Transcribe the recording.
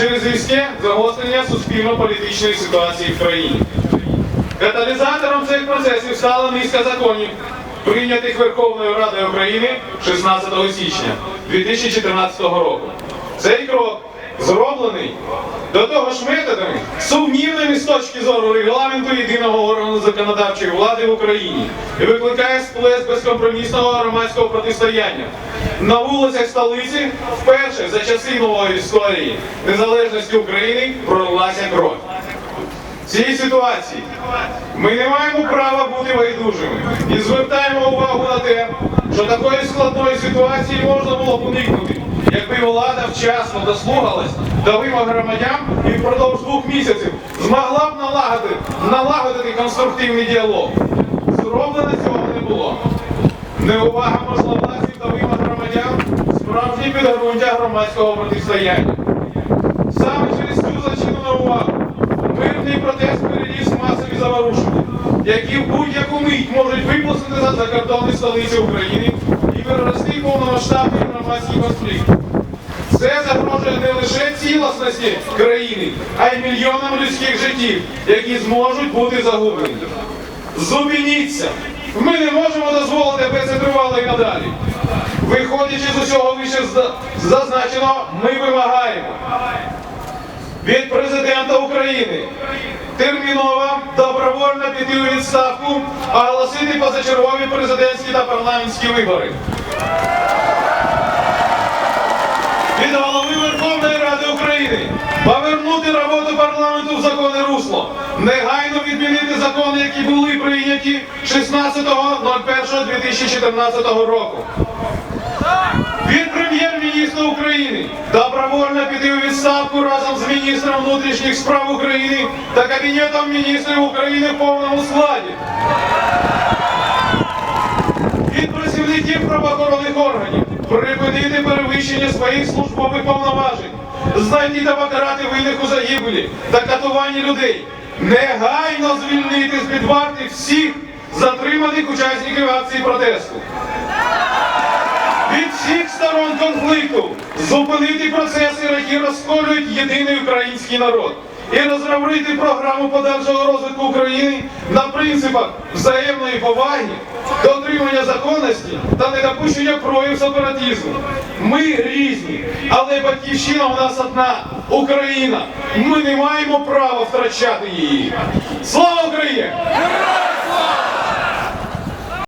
через різке загострення суспільно-політичної ситуації в країні. Каталізатором цих процесів стала низка законів, прийнятих Верховною Радою України 16 січня 2014 року. Цей крок зроблений до того ж методами, сумнівними з точки зору регламенту єдиного органу законодавчої влади в Україні і викликає сплеск безкомпромісного громадського протистояння. На вулицях столиці вперше за часи нової історії незалежності України пролилася кров. В цій ситуації ми не маємо права бути байдужими і звертаємо увагу на те, що такої складної ситуації можна було уникнути, якби влада вчасно дослухалась до вимог громадян і впродовж двох місяців змогла б налагодити, налагодити конструктивний діалог. Зроблено цього не було. Неувага можновладців до вимог громадян справжнє підґрунтя громадського протистояння. Саме через цю зачинену увагу мирний протест переріс в масові заворушення, які в будь-яку мить можуть випустити за закордонні столиці України і перерости повномасштабний громадський конфлікт. Це загрожує не лише цілісності країни, а й мільйонам людських життів, які зможуть бути загублені. Зупиніться! Ми не можемо дозволити, і надалі. Виходячи з усього вище зазначеного, ми вимагаємо від президента України терміново добровольно піти у відставку, оголосити позачергові президентські та парламентські вибори. України повернути роботу парламенту в законне русло, негайно відмінити закони, які були прийняті 16.01.2014 року. Від прем'єр-міністра України добровольно піти у відставку разом з міністром внутрішніх справ України та Кабінетом міністрів України в повному складі. Від працівників правоохоронних органів припинити перевищення своїх службових повноважень, знайти та покарати винних у загибелі та катуванні людей, негайно звільнити з під варти всіх затриманих учасників акції протесту. Від всіх сторон конфлікту зупинити процеси, які розколюють єдиний український народ, і розробити програму подальшого розвитку України на принципах взаємної поваги, дотримання законності та недопущення проявів сепаратизму. Ми різні, але батьківщина у нас одна Україна. Ми не маємо права втрачати її. Слава Україні!